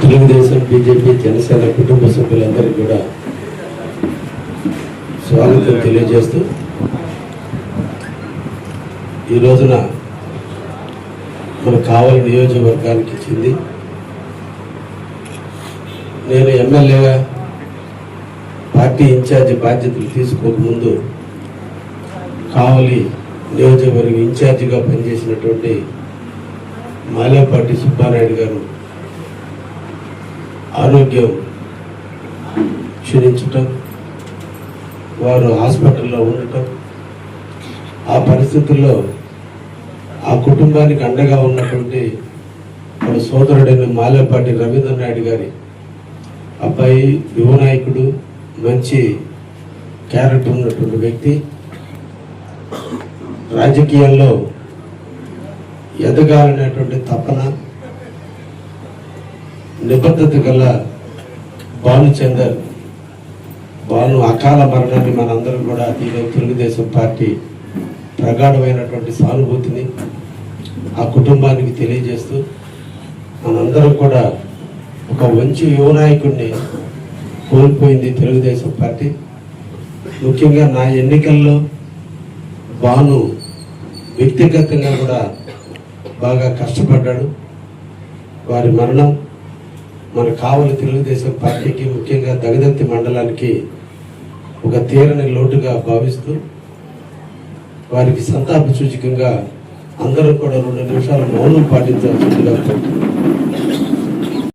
Telugu Desam BJP Janasena కుటుంబ సభ్యులందరికీ కూడా స్వాగతం తెలియజేస్తూ ఈ రోజున మన కావలి నియోజకవర్గానికి ఇచ్చింది నేను ఎమ్మెల్యేగా పార్టీ ఇన్ఛార్జి బాధ్యతలు తీసుకోకముందు కావలి నియోజకవర్గం ఇన్ఛార్జిగా పనిచేసినటువంటి మాలేపాటి సుబ్బారాయుడు గారు ఆరోగ్యం క్షీణించటం వారు హాస్పిటల్లో ఉండటం ఆ పరిస్థితుల్లో ఆ కుటుంబానికి అండగా ఉన్నటువంటి మన సోదరుడైన మాలేపాటి రవీంద్ర నాయుడు గారి అబ్బాయి యువ నాయకుడు మంచి క్యారెక్టర్ ఉన్నటువంటి వ్యక్తి. రాజకీయాల్లో ఎదగాలనేటువంటి తపన నిబద్ధత గల భానుచందర్ భాను అకాల మరణాన్ని మనందరం కూడా ఈరోజు తెలుగుదేశం పార్టీ ప్రగాఢమైనటువంటి సానుభూతిని ఆ కుటుంబానికి తెలియజేస్తూ మనందరం కూడా ఒక మంచి యువ నాయకుడిని కోల్పోయింది తెలుగుదేశం పార్టీ ముఖ్యంగా నా ఎన్నికల్లో భాను వ్యక్తిగతంగా కూడా బాగా కష్టపడ్డాడు వారి మరణం మన కావలి తెలుగుదేశం పార్టీకి ముఖ్యంగా దగదత్తి మండలానికి ఒక తీరని లోటుగా భావిస్తూ వారికి సంతాప సూచకంగా అందరూ కూడా రెండు నిమిషాలు మౌనం పాటించాల్సిందిగా కోరుతున్నాను.